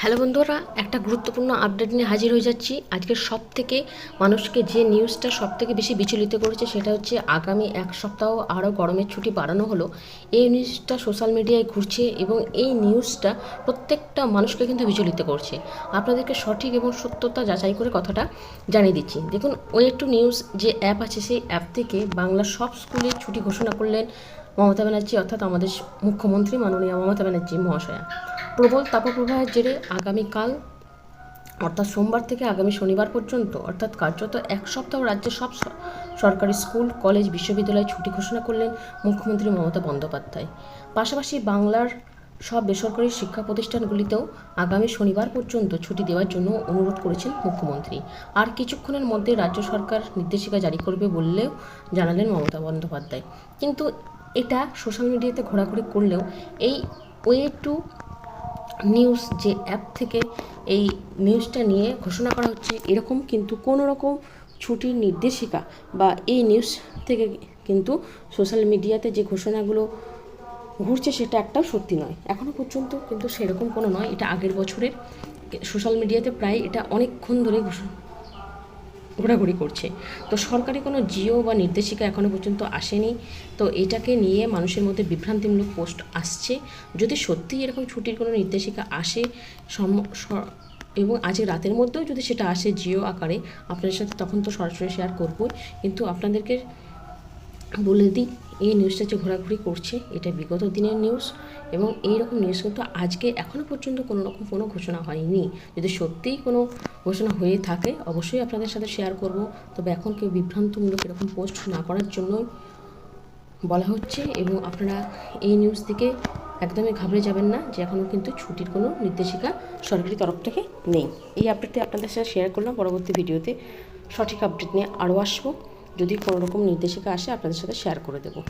Hello বন্ধুরা, একটা গুরুত্বপূর্ণ আপডেট নিয়ে হাজির হয়ে যাচ্ছি। আজকে সব থেকে মানুষকে যে নিউজটা সব থেকে বেশি বিচলিত করেছে সেটা হচ্ছে আগামী এক সপ্তাহ আরও গরমের ছুটি বাড়ানো হলো। এই নিউজটা সোশ্যাল মিডিয়ায় ঘুরছে এবং এই নিউজটা প্রত্যেকটা মানুষকে কিন্তু বিচলিত করছে। আপনাদেরকে সঠিক এবং সত্যতা যাচাই করে কথাটা জানিয়ে দিচ্ছি। দেখুন, ওই একটু নিউজ যে অ্যাপ আছে, সেই অ্যাপ থেকে বাংলার সব স্কুলে ছুটি ঘোষণা করলেন মমতা ব্যানার্জি, অর্থাৎ আমাদের মুখ্যমন্ত্রী মাননীয় মমতা ব্যানার্জি মহাশয়া। প্রবল তাপপ্রবাহের জেরে আগামীকাল, অর্থাৎ সোমবার থেকে আগামী শনিবার পর্যন্ত, অর্থাৎ কার্যত এক সপ্তাহ রাজ্যের সব সরকারি স্কুল, কলেজ, বিশ্ববিদ্যালয়ে ছুটি ঘোষণা করলেন মুখ্যমন্ত্রী মমতা বন্দ্যোপাধ্যায়। পাশাপাশি বাংলার সব বেসরকারি শিক্ষা প্রতিষ্ঠানগুলিতেও আগামী শনিবার পর্যন্ত ছুটি দেওয়ার জন্য অনুরোধ করেছেন মুখ্যমন্ত্রী। আর কিছুক্ষণের মধ্যে রাজ্য সরকার নির্দেশিকা জারি করবে বললেও জানালেন মমতা বন্দ্যোপাধ্যায়। কিন্তু এটা সোশ্যাল মিডিয়াতে ঘোরাঘুরি করলেও এই ওয়ে টু নিউজ যে অ্যাপ থেকে এই নিউজটা নিয়ে ঘোষণা করা হচ্ছে, এরকম কিন্তু কোনো রকম ছুটির নির্দেশিকা বা এই নিউজ থেকে কিন্তু সোশ্যাল মিডিয়াতে যে ঘোষণাগুলো ঘুরছে সেটা একটাও সত্যি নয়। এখনও পর্যন্ত কিন্তু সেরকম কোনো নয়। এটা আগের বছরের সোশ্যাল মিডিয়াতে প্রায় এটা অনেকক্ষণ ধরে ঘোষণা ঘোরাঘুরি করছে। তো সরকারি কোনো জিও বা নির্দেশিকা এখনও পর্যন্ত আসেনি। তো এটাকে নিয়ে মানুষের মধ্যে বিভ্রান্তিমূলক পোস্ট আসছে। যদি সত্যিই এরকম ছুটির কোনো নির্দেশিকা আসে, সম- এবং আজকে রাতের মধ্যেও যদি সেটা আসে জিও আকারে, আপনাদের সাথে তখন তো সরাসরি শেয়ার করবই। কিন্তু আপনাদেরকে বলে দিই, এই নিউজটা যে ঘোরাঘুরি করছে, এটা বিগত দিনের নিউজ এবং এই রকম নিউজ কিন্তু আজকে এখনও পর্যন্ত কোনো রকম কোনো ঘোষণা হয়নি। যদি সত্যিই কোনো ঘোষণা হয়ে থাকে, অবশ্যই আপনাদের সাথে শেয়ার করব। তবে এখন কেউ বিভ্রান্তমূলক এরকম পোস্ট না করার জন্যই বলা হচ্ছে এবং আপনারা এই নিউজ থেকে একদমই ঘাবড়ে যাবেন না যে এখনও কিন্তু ছুটির কোনো নির্দেশিকা সরকারি তরফ থেকে নেই। এই আপডেটটি আপনাদের সাথে শেয়ার করলাম। পরবর্তী ভিডিওতে সঠিক আপডেট নিয়ে আরও আসব। যদি কোনো রকম নির্দেশিকা আসে আপনাদের সাথে শেয়ার করে দেবো।